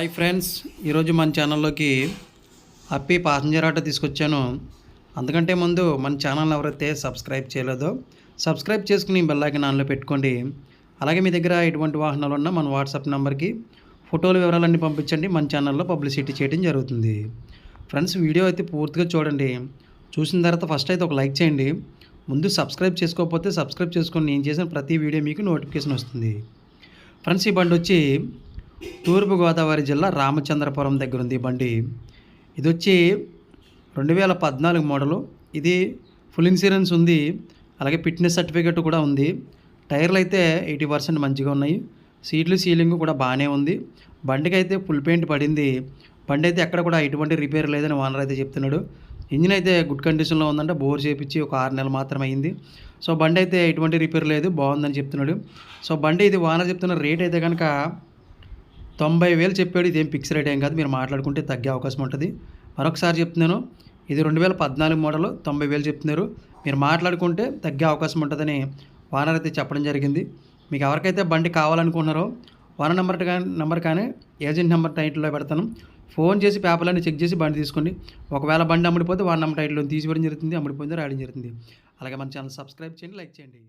Hi friends ఈరోజు మన ఛానల్లోకి హ్యాపీ పాసెంజర్ ఆటో తీసుకొచ్చాను. అందుకంటే ముందు మన ఛానల్ ఎవరైతే సబ్స్క్రైబ్ చేయలేదో సబ్స్క్రైబ్ చేసుకుని బెల్లాకి నాన్లో పెట్టుకోండి. అలాగే మీ దగ్గర ఎటువంటి వాహనాలు ఉన్నా మన వాట్సాప్ నెంబర్కి ఫోటోలు వివరాలన్నీ పంపించండి. మన ఛానల్లో పబ్లిసిటీ చేయడం జరుగుతుంది. ఫ్రెండ్స్ వీడియో అయితే పూర్తిగా చూడండి. చూసిన తర్వాత ఫస్ట్ అయితే ఒక లైక్ చేయండి. ముందు సబ్స్క్రైబ్ చేసుకోకపోతే సబ్స్క్రైబ్ చేసుకొని నేను చేసిన ప్రతి వీడియో మీకు నోటిఫికేషన్ వస్తుంది. ఫ్రెండ్స్ ఈ బండి వచ్చి తూర్పుగోదావరి జిల్లా రామచంద్రపురం దగ్గర ఉంది బండి. ఇది వచ్చి రెండు వేల పద్నాలుగు మోడలు. ఇది ఫుల్ ఇన్సూరెన్స్ ఉంది. అలాగే ఫిట్నెస్ సర్టిఫికేట్ కూడా ఉంది. టైర్లు అయితే ఎయిటీ పర్సెంట్ మంచిగా ఉన్నాయి. సీట్లు సీలింగ్ కూడా బాగానే ఉంది. బండికి అయితే ఫుల్ పెయింట్ పడింది. బండి అయితే ఎక్కడ కూడా ఎటువంటి రిపేర్ లేదని ఓనర్ అయితే చెప్తున్నాడు. ఇంజిన్ అయితే గుడ్ కండిషన్లో ఉందంటే. బోర్ చేపించి ఒక ఆరు నెలలు మాత్రమే అయింది. సో బండి అయితే ఎటువంటి రిపేర్ లేదు. బాగుందని చెప్తున్నాడు. సో బండి ఇది ఓనర్ చెప్తున్న రేట్ అయితే కనుక తొంభై వేలు చెప్పాడు ఇదేం ఫిక్స్ రేట్ ఏం కాదు మీరు మాట్లాడుకుంటే తగ్గే అవకాశం ఉంటుంది. మరొకసారి చెప్తున్నాను ఇది రెండు వేల పద్నాలుగు మోడల్ తొంభై వేలు చెప్తున్నారు. మీరు మాట్లాడుకుంటే తగ్గే అవకాశం ఉంటుందని ఓనర్ అయితే చెప్పడం జరిగింది. మీకు ఎవరికైతే బండి కావాలనుకున్నారో ఓనర్ నెంబర్ కానీ నెంబర్ కానీ ఏజెంట్ నెంబర్ టైటిల్లో పెడతాను. ఫోన్ చేసి పేపర్లన్నీ చెక్ చేసి బండి తీసుకోండి. ఒకవేళ బండి అమ్ముడిపోతే వాడి నెంబర్ టైటిల్లో తీసుకోవడం జరుగుతుంది అమ్ముడిపోయిందో రాయడం జరుగుతుంది. అలాగే మన ఛానల్ సబ్స్క్రైబ్ చేయండి లైక్ చేయండి.